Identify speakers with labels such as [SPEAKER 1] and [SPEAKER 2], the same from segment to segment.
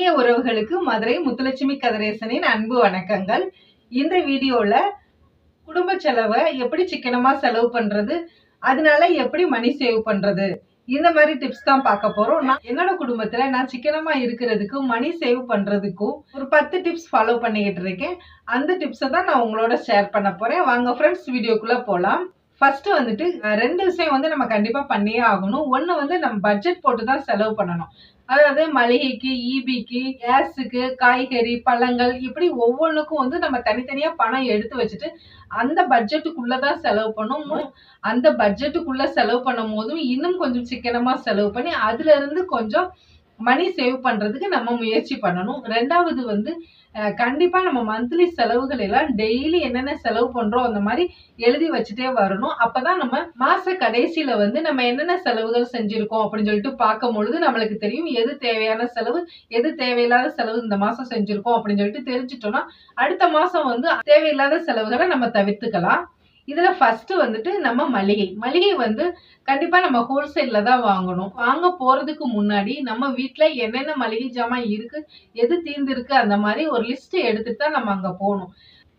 [SPEAKER 1] இனிய உறவுகளுக்கு மதுரை முத்துலட்சுமி கதிரேசனின் அன்பு வணக்கங்கள். இந்த வீடியோல குடும்ப செலவை எப்படி சிக்கனமா செலவு பண்றது அதனால எப்படி மணி சேவ் பண்றது இந்த மாதிரி டிப்ஸ் தான் பார்க்க போறோம். நான் என்னோட குடும்பத்துல நான் சிக்கனமா இருக்கிறதுக்கும் மணி சேவ் பண்றதுக்கும் ஒரு பத்து டிப்ஸ் ஃபாலோ பண்ணிக்கிட்டு இருக்கேன். அந்த டிப்ஸை தான் நான் உங்களோட ஷேர் பண்ண போறேன். வாங்க ஃப்ரெண்ட்ஸ் வீடியோக்குள்ள போலாம். ஃபர்ஸ்ட் வந்துட்டு ரெண்டு விஷயம் வந்து நம்ம கண்டிப்பா பண்ணியே ஆகணும். ஒன்று வந்து நம்ம பட்ஜெட் போட்டு தான் செலவு பண்ணணும். அதாவது மளிகைக்கு ஈபிக்கு கேஸுக்கு காய்கறி பழங்கள் இப்படி ஒவ்வொன்றுக்கும் வந்து நம்ம தனித்தனியாக பணம் எடுத்து வச்சுட்டு அந்த பட்ஜெட்டுக்குள்ளே தான் செலவு பண்ணும். அந்த பட்ஜெட்டுக்குள்ளே செலவு பண்ணும் போதும் இன்னும் கொஞ்சம் சிக்கனமாக செலவு பண்ணி அதுலேருந்து கொஞ்சம் மணி சேவ் பண்றதுக்கு நம்ம முயற்சி பண்ணணும். ரெண்டாவது வந்து கண்டிப்பா நம்ம மந்த்லி செலவுகள் எல்லாம் டெய்லி என்னென்ன செலவு பண்றோம் அந்த மாதிரி எழுதி வச்சுட்டே வரணும். அப்பதான் நம்ம மாச கடைசியில வந்து நம்ம என்னென்ன செலவுகள் செஞ்சிருக்கோம் அப்படின்னு சொல்லிட்டு பார்க்கும் பொழுது நம்மளுக்கு தெரியும் எது தேவையான செலவு எது தேவையில்லாத செலவு இந்த மாசம் செஞ்சிருக்கோம் அப்படின்னு சொல்லிட்டு தெரிஞ்சிட்டோம்னா அடுத்த மாசம் வந்து தேவையில்லாத செலவுகளை நம்ம தவிர்த்துக்கலாம். இதுல ஃபர்ஸ்ட் வந்துட்டு நம்ம மளிகை. மளிகை வந்து கண்டிப்பா நம்ம ஹோல்சேல்ல தான் வாங்கணும். வாங்க போறதுக்கு முன்னாடி நம்ம வீட்டுல என்னென்ன மளிகை ஜாமான் இருக்கு எது தீர்ந்துருக்கு அந்த மாதிரி ஒரு லிஸ்ட் எடுத்துட்டு தான் நம்ம அங்க போகணும்.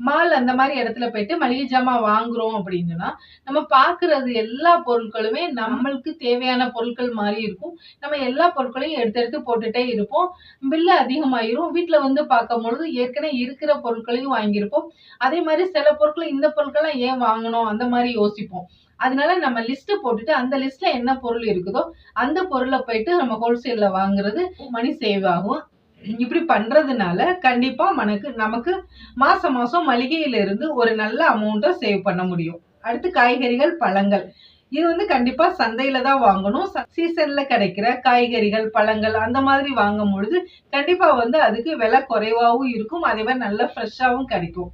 [SPEAKER 1] மால் அந்த மாதிரி இடத்துல போயிட்டு மளிகை ஜாமான் வாங்குறோம் அப்படின்னா நம்ம பாக்குறது எல்லா பொருட்களுமே நம்மளுக்கு தேவையான பொருட்கள் மாதிரி இருக்கும். நம்ம எல்லா பொருட்களையும் எடுத்து எடுத்து போட்டுட்டே இருப்போம். பில்லு அதிகமாயிரும். வீட்ல வந்து பார்க்கும் பொழுது ஏற்கனவே இருக்கிற பொருட்களையும் வாங்கியிருப்போம். அதே மாதிரி சில பொருட்கள் இந்த பொருட்கள்லாம் ஏன் வாங்கணும்? அந்த மாதிரி யோசிப்போம். அதனால நம்ம லிஸ்ட் போட்டுட்டு அந்த லிஸ்ட்ல என்ன பொருள் இருக்குதோ அந்த பொருளை போயிட்டு நம்ம ஹோல்சேல்ல வாங்குறது மணி சேவ் ஆகும். இப்படி பண்ணுறதுனால கண்டிப்பாக மனக்கு நமக்கு மாதம் மாதம் மளிகையிலிருந்து ஒரு நல்ல அமௌண்ட்டை சேவ் பண்ண முடியும். அடுத்து காய்கறிகள் பழங்கள். இது வந்து கண்டிப்பாக சந்தையில் தான் வாங்கணும். சீசனில் கிடைக்கிற காய்கறிகள் பழங்கள் அந்த மாதிரி வாங்கும் பொழுது கண்டிப்பாக வந்து அதுக்கு விலை குறைவாகவும் இருக்கும். அதே மாதிரி நல்லா ஃப்ரெஷ்ஷாகவும் கிடைக்கும்.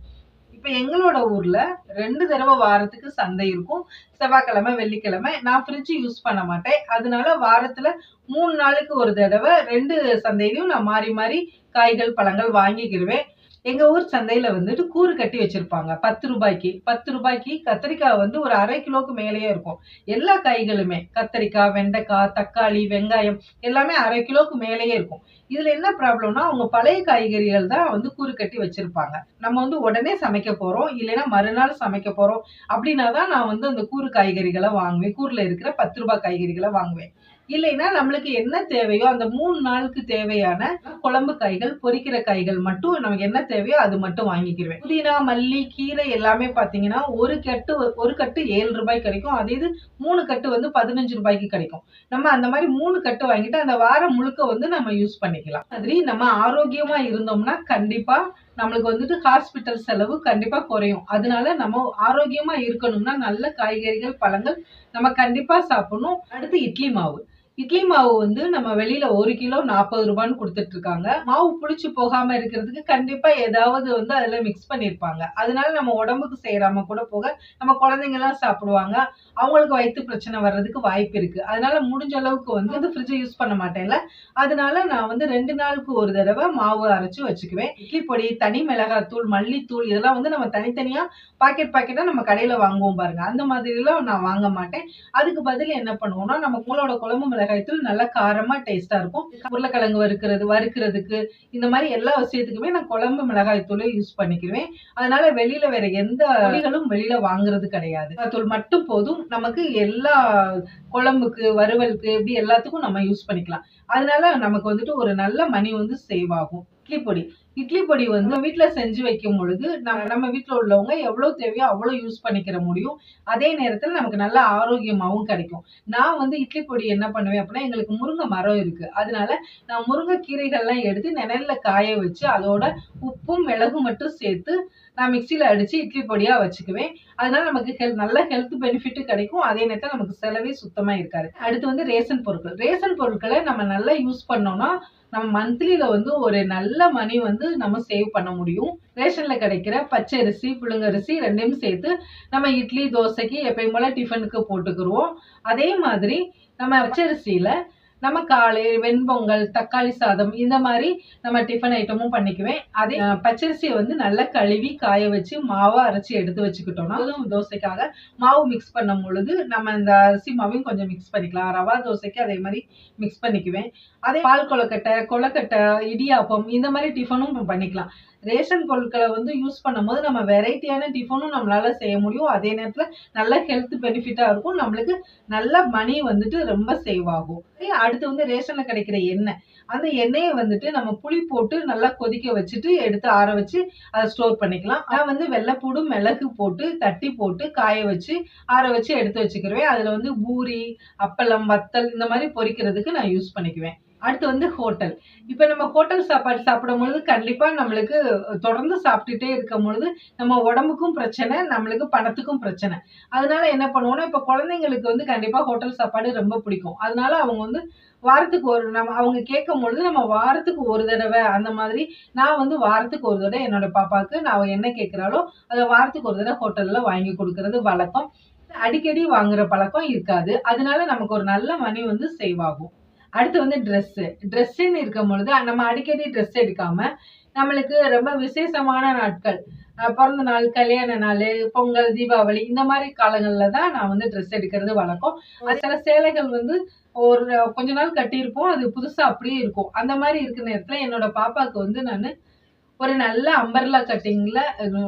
[SPEAKER 1] இப்போ எங்களோட ஊரில் ரெண்டு தடவை வாரத்துக்கு சந்தை இருக்கும். செவ்வாய்க்கிழமை வெள்ளிக்கிழமை. நான் ஃப்ரிட்ஜ் யூஸ் பண்ண மாட்டேன். அதனால வாரத்தில் மூணு நாளுக்கு ஒரு தடவை ரெண்டு சந்தையிலையும் நான் மாறி மாறி காய்கள் பழங்கள் வாங்கிக்கிடுவேன். எங்க ஊர் சந்தையில வந்துட்டு கூறு கட்டி வச்சிருப்பாங்க. பத்து ரூபாய்க்கு. பத்து ரூபாய்க்கு கத்திரிக்காய் வந்து ஒரு அரை கிலோக்கு மேலேயே இருக்கும். எல்லா காய்களுமே. கத்திரிக்காய் வெண்டைக்காய் தக்காளி வெங்காயம் எல்லாமே அரை கிலோக்கு மேலேயே இருக்கும். இதுல என்ன ப்ராப்ளம்னா அவங்க பழைய காய்கறிகள் தான் வந்து கூறு கட்டி வச்சிருப்பாங்க. நம்ம வந்து உடனே சமைக்க போறோம். இல்லைன்னா மறுநாள் சமைக்க போறோம். அப்படின்னா தான் நான் வந்து அந்த கூறு காய்கறிகளை வாங்குவேன். கூறுல இருக்கிற பத்து ரூபாய் காய்கறிகளை வாங்குவேன். இல்லைன்னா நம்மளுக்கு என்ன தேவையோ அந்த மூணு நாளுக்கு தேவையான குழம்பு காய்கள் பொரிக்கிற காய்கள் மட்டும் நமக்கு என்ன தேவையோ அது மட்டும் வாங்கிக்கிருவேன். புதினா மல்லி கீரை எல்லாமே பாத்தீங்கன்னா ஒரு கட்டு ஒரு கட்டு ஏழு ரூபாய் கிடைக்கும். அதே இது மூணு கட்டு வந்து பதினஞ்சு ரூபாய்க்கு கிடைக்கும். நம்ம அந்த மாதிரி மூணு கட்டு வாங்கிட்டு அந்த வாரம் முழுக்க வந்து நம்ம யூஸ் பண்ணிக்கலாம். மாதிரி நம்ம ஆரோக்கியமா இருந்தோம்னா கண்டிப்பா நம்மளுக்கு வந்துட்டு ஹாஸ்பிட்டல் செலவு கண்டிப்பா குறையும். அதனால நம்ம ஆரோக்கியமா இருக்கணும்னா நல்ல காய்கறிகள் பழங்கள் நம்ம கண்டிப்பா சாப்பிடணும். அடுத்து இட்லி மாவு. இட்லி மாவு வந்து நம்ம வெளியில ஒரு கிலோ நாற்பது ரூபான்னு கொடுத்துட்டு இருக்காங்க. மாவு புளிச்சு போகாம இருக்கிறதுக்கு கண்டிப்பா ஏதாவது வந்து அதுல மிக்ஸ் பண்ணிருப்பாங்க. அதனால நம்ம உடம்புக்கு சேராம கூட போக நம்ம குழந்தைங்க எல்லாம் சாப்பிடுவாங்க. அவங்களுக்கு வயிற்று பிரச்சனை வர்றதுக்கு வாய்ப்பு இருக்கு. அதனால முடிஞ்ச அளவுக்கு வந்து இந்த ஃப்ரிட்ஜை யூஸ் பண்ண மாட்டேன்ல. அதனால நான் வந்து ரெண்டு நாளுக்கு ஒரு தடவை மாவு அரைச்சு வச்சுக்குவேன். இட்லி பொடி தனி மிளகாத்தூள் மல்லித்தூள் இதெல்லாம் வந்து நம்ம தனித்தனியா பாக்கெட் பாக்கெட்டா நம்ம கடையில வாங்குவோம் பாருங்க. அந்த மாதிரிலாம் நான் வாங்க மாட்டேன். அதுக்கு பதில் என்ன பண்ணுவோம்னா நம்ம உங்களோட குழம்பு மிளகாய்த்தூள் நல்லா காரமா டேஸ்டா இருக்கும். உருளைக்கிழங்கு வறுக்கிறது வறுக்கிறதுக்கு இந்த மாதிரி எல்லா விஷயத்துக்குமே நான் குழம்பு மிளகாய்த்தூளை யூஸ் பண்ணிக்குவேன் அதனால வெளியில வேற எந்த பொடிகளும் வெளியில வாங்குறது கிடையாது. தூள் மட்டும் போதும். நமக்கு எல்லா குழம்புக்கு வறுவலுக்கு இப்படி எல்லாத்துக்கும் நம்ம யூஸ் பண்ணிக்கலாம். அதனால நமக்கு வந்துட்டு ஒரு நல்ல மணி வந்து சேவ் ஆகும். இட்லி பொடி. இட்லி பொடி வந்து வீட்டில் செஞ்சு வைக்கும் பொழுது நம்ம நம்ம வீட்டில் உள்ளவங்க எவ்வளோ தேவையோ அவ்வளோ யூஸ் பண்ணிக்கிற முடியும். அதே நேரத்தில் நமக்கு நல்ல ஆரோக்கியமாகவும் கிடைக்கும். நான் வந்து இட்லி பொடி என்ன பண்ணுவேன் அப்படின்னா எங்களுக்கு முருங்கை மரம் இருக்குது அதனால நான் முருங்கை கீரைகள்லாம் எடுத்து நிழலில் காய வச்சு அதோட உப்பும் மிளகும் மட்டும் சேர்த்து நான் மிக்சியில் அடித்து இட்லி பொடியாக வச்சுக்குவேன். அதனால நமக்கு ஹெல் நல்ல ஹெல்த் பெனிஃபிட் கிடைக்கும். அதே நேரத்தில் நமக்கு செலவே சுத்தமாக இருக்காது. அடுத்து வந்து ரேஷன் பொருட்கள். ரேஷன் பொருட்களை நம்ம நல்லா யூஸ் பண்ணோம்னா நம்ம மந்த்லியில் வந்து ஒரு நல்ல மணி வந்து நம்ம சேவ் பண்ண முடியும். ரேஷன்ல கிடைக்கிற பச்சை அரிசி புழுங்கரிசி ரெண்டையும் சேர்த்து நம்ம இட்லி தோசைக்கு எப்பயும் போல டிஃபனுக்கு போட்டுக்கிருவோம். அதே மாதிரி நம்ம பச்சரிசியில நம்ம காலை வெண்பொங்கல் தக்காளி சாதம் இந்த மாதிரி நம்ம டிஃபன் ஐட்டமும் பண்ணிக்குவேன். அதே பச்சரிசியை வந்து நல்லா கழுவி காய வச்சு மாவை அரைச்சி எடுத்து வச்சுக்கிட்டோம்னா அதுவும் தோசைக்காக மாவு மிக்ஸ் பண்ணும் பொழுது நம்ம இந்த அரிசி மாவையும் கொஞ்சம் மிக்ஸ் பண்ணிக்கலாம். ரவா தோசைக்கு அதே மாதிரி மிக்ஸ் பண்ணிக்குவேன். அதே பால் கொழுக்கட்டை கொலக்கட்டை இடியாப்பம் இந்த மாதிரி டிஃபனும் பண்ணிக்கலாம். ரேஷன் பொருட்களை வந்து யூஸ் பண்ணும்போது நம்ம வெரைட்டியான டிஃபனும் நம்மளால செய்ய முடியும். அதே நேரத்தில் நல்ல ஹெல்த் பெனிஃபிட்டாக இருக்கும். நம்மளுக்கு நல்ல மணி வந்துட்டு ரொம்ப சேவ் ஆகும். அடுத்து வந்து ரேஷன்ல கிடைக்கிற எண்ணெய். அந்த எண்ணெயை வந்துட்டு நம்ம புளி போட்டு நல்லா கொதிக்க வச்சுட்டு எடுத்து ஆற வச்சு அதை ஸ்டோர் பண்ணிக்கலாம். நான் வந்து வெள்ளைப்பூடு மிளகு போட்டு தட்டி போட்டு காய வச்சு ஆற வச்சு எடுத்து வச்சுக்கிருவேன். அதில் வந்து பூரி அப்பளம் வத்தல் இந்த மாதிரி பொரிக்கிறதுக்கு நான் யூஸ் பண்ணிக்குவேன். அடுத்து வந்து ஹோட்டல். இப்போ நம்ம ஹோட்டல் சாப்பாடு சாப்பிடும் பொழுது கண்டிப்பாக நம்மளுக்கு தொடர்ந்து சாப்பிட்டுட்டே இருக்கும் பொழுது நம்ம உடம்புக்கும் பிரச்சனை நம்மளுக்கு பணத்துக்கும் பிரச்சனை. அதனால என்ன பண்ணுவோம்னா இப்போ குழந்தைங்களுக்கு வந்து கண்டிப்பாக ஹோட்டல் சாப்பாடு ரொம்ப பிடிக்கும். அதனால அவங்க வந்து வாரத்துக்கு ஒரு நம்ம அவங்க கேட்கும் பொழுது நம்ம வாரத்துக்கு ஒரு தடவை அந்த மாதிரி நான் வந்து வாரத்துக்கு ஒரு தடவை என்னோட பாப்பாவுக்கு நான் என்ன கேட்குறாளோ அதை வாரத்துக்கு ஒரு தடவை ஹோட்டலில் வாங்கி கொடுக்கறது வழக்கம். அடிக்கடி வாங்குற பழக்கம் இருக்காது. அதனால நமக்கு ஒரு நல்ல மணி வந்து சேவ் ஆகும். அடுத்து வந்து ட்ரெஸ்ஸு ட்ரெஸ்ஸுன்னு இருக்கும் பொழுது நம்ம அடிக்கடி ட்ரெஸ் எடுக்காமல் நம்மளுக்கு ரொம்ப விசேஷமான நாட்கள். பிறந்த நாள் கல்யாண நாள் பொங்கல் தீபாவளி இந்த மாதிரி காலங்களில் தான் நான் வந்து ட்ரெஸ் எடுக்கிறது வழக்கம். அது சில சேலைகள் வந்து ஒரு கொஞ்ச நாள் கட்டியிருப்போம் அது புதுசாக அப்படியே இருக்கும். அந்த மாதிரி இருக்கிற நேரத்தில் என்னோட பாப்பாவுக்கு வந்து நான் ஒரு நல்ல அம்பர்லா கட்டிங்கில்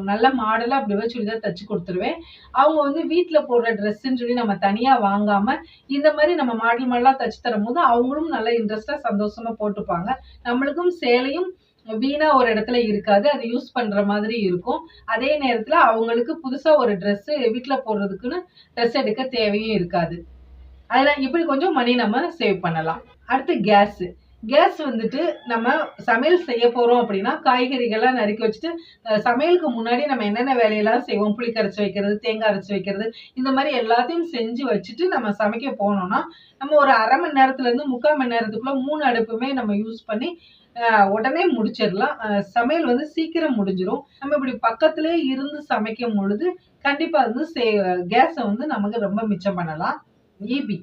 [SPEAKER 1] நல்ல மாடலாக அப்படியே சுடிதார் தச்சு கொடுத்துருவேன். அவங்க வந்து வீட்டில் போடுற ட்ரெஸ்ஸுன்னு சொல்லி நம்ம தனியாக வாங்காமல் இந்த மாதிரி நம்ம மாடல் மாடலாக தச்சு தரும்போது அவங்களும் நல்லா இன்ட்ரெஸ்டாக சந்தோஷமாக போட்டுப்பாங்க. நம்மளுக்கும் சேலையும் வீணா ஒரு இடத்துல இருக்காது. அது யூஸ் பண்ற மாதிரி இருக்கும். அதே நேரத்துல அவங்களுக்கு புதுசா ஒரு ட்ரெஸ்ஸு வீட்டில் போடுறதுக்குன்னு ட்ரெஸ் எடுக்க தேவையும் இருக்காது. அதில் இப்படி கொஞ்சம் மணி நம்ம சேவ் பண்ணலாம். அடுத்து கேஸு கேஸ் வந்துட்டு நம்ம சமையல் செய்ய போகிறோம் அப்படின்னா காய்கறிகள்லாம் நறுக்கி வச்சுட்டு சமையலுக்கு முன்னாடி நம்ம என்னென்ன வேலையெல்லாம் செய்வோம்? புளி கரைச்சி வைக்கிறது தேங்காய் அரைச்சி வைக்கிறது இந்த மாதிரி எல்லாத்தையும் செஞ்சு வச்சுட்டு நம்ம சமைக்க போனோம்னா நம்ம ஒரு அரை மணி நேரத்துலேருந்து முக்கால் மணி நேரத்துக்குள்ளே மூணு அடுப்புமே நம்ம யூஸ் பண்ணி உடனே முடிச்சிடலாம். சமையல் வந்து சீக்கிரம் முடிஞ்சிடும் நம்ம இப்படி பக்கத்திலே இருந்து சமைக்கும் பொழுது கண்டிப்பாக வந்து சே கேஸை வந்து நமக்கு ரொம்ப மிச்சம் பண்ணலாம். ஈபி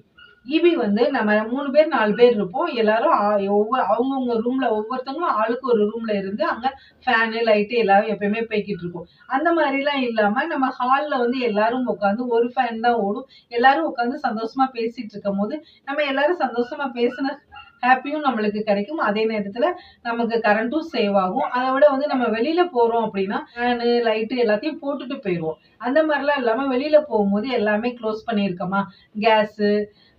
[SPEAKER 1] ஈபி வந்து நம்ம மூணு பேர் நாலு பேர் இருப்போம். எல்லாரும் ஆ- ஒவ்வொரு அவங்கவுங்க ரூம்ல ஒவ்வொருத்தவங்களும் ஆளுக்கு ஒரு ரூம்ல இருந்து அங்க ஃபேனு லைட்டு எல்லாரும் எப்பயுமே போய்கிட்டு இருக்கும் அந்த மாதிரிலாம் இல்லாம நம்ம ஹால்ல வந்து எல்லாரும் உட்காந்து ஒரு ஃபேன் தான் ஓடும். எல்லாரும் உட்காந்து சந்தோஷமா பேசிட்டு இருக்கும் போது நம்ம எல்லாரும் சந்தோஷமா பேசின ஹாப்பியும் நம்மளுக்கு கிடைக்கும். அதே நேரத்துல நமக்கு கரண்ட்டும் சேவ் ஆகும். அதை விட வந்து நம்ம வெளியில போறோம் அப்படின்னா ஃபேனு லைட்டு எல்லாத்தையும் போட்டுட்டு போயிடுவோம். அந்த மாதிரிலாம் இல்லாம வெளியில போகும்போது எல்லாமே க்ளோஸ் பண்ணியிருக்கோமா? கேஸு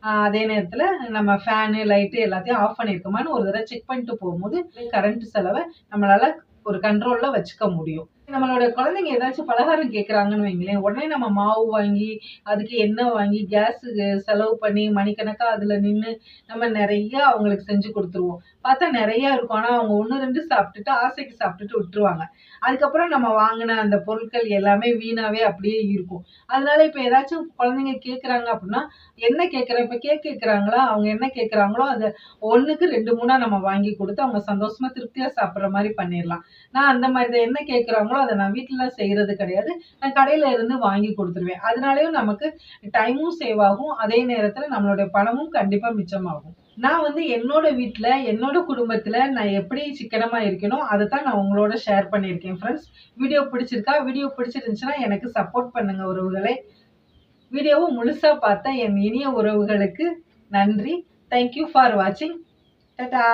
[SPEAKER 1] அதே நேரத்துல நம்ம ஃபேனு லைட்டு எல்லாத்தையும் ஆஃப் பண்ணியிருக்கோமான்னு ஒரு தடவை செக் பண்ணிட்டு போகும்போது கரண்ட் செலவை நம்மளால ஒரு கண்ட்ரோல்ல வச்சுக்க முடியும். நம்மளோட குழந்தைங்க ஏதாச்சும் பலகாரம் கேட்குறாங்கன்னு வைங்களேன் உடனே நம்ம மாவு வாங்கி அதுக்கு எண்ணெய் வாங்கி கேஸுக்கு செலவு பண்ணி மணிக்கணக்காக அதில் நின்று நம்ம நிறைய அவங்களுக்கு செஞ்சு கொடுத்துருவோம். பார்த்தா நிறைய இருக்கும். ஆனால் அவங்க ஒன்று ரெண்டு சாப்பிட்டுட்டு ஆசைக்கு சாப்பிட்டுட்டு விட்டுருவாங்க. அதுக்கப்புறம் நம்ம வாங்கின அந்த பொருட்கள் எல்லாமே வீணாகவே அப்படியே இருக்கும். அதனால இப்போ ஏதாச்சும் குழந்தைங்க கேட்குறாங்க அப்படின்னா என்ன கேக்குற இப்போ கேக் கேட்குறாங்களோ அவங்க என்ன கேட்குறாங்களோ அதை ஒன்றுக்கு ரெண்டு மூணாக நம்ம வாங்கி கொடுத்து அவங்க சந்தோஷமாக திருப்தியாக சாப்பிட்ற மாதிரி பண்ணிடலாம். நான் அந்த மாதிரி தான் என்ன கேட்குறாங்களோ கூட அதை நான் வீட்டில் செய்கிறது கிடையாது. நான் கடையில் இருந்து வாங்கி கொடுத்துருவேன். அதனாலேயும் நமக்கு டைமும் சேவ் ஆகும். அதே நேரத்தில் நம்மளுடைய பணமும் கண்டிப்பாக மிச்சமாகும். நான் வந்து என்னோட வீட்டில் என்னோட குடும்பத்தில் நான் எப்படி சிக்கனமாக இருக்கணும் அதை தான் நான் உங்களோட ஷேர் பண்ணியிருக்கேன் ஃப்ரெண்ட்ஸ் வீடியோ பிடிச்சிருக்கா? வீடியோ பிடிச்சிருந்துச்சுன்னா எனக்கு சப்போர்ட் பண்ணுங்க உறவுகளை. வீடியோவை முழுசாக பார்த்த என் இனிய உறவுகளுக்கு நன்றி. தேங்க்யூ ஃபார் வாட்சிங் டாடா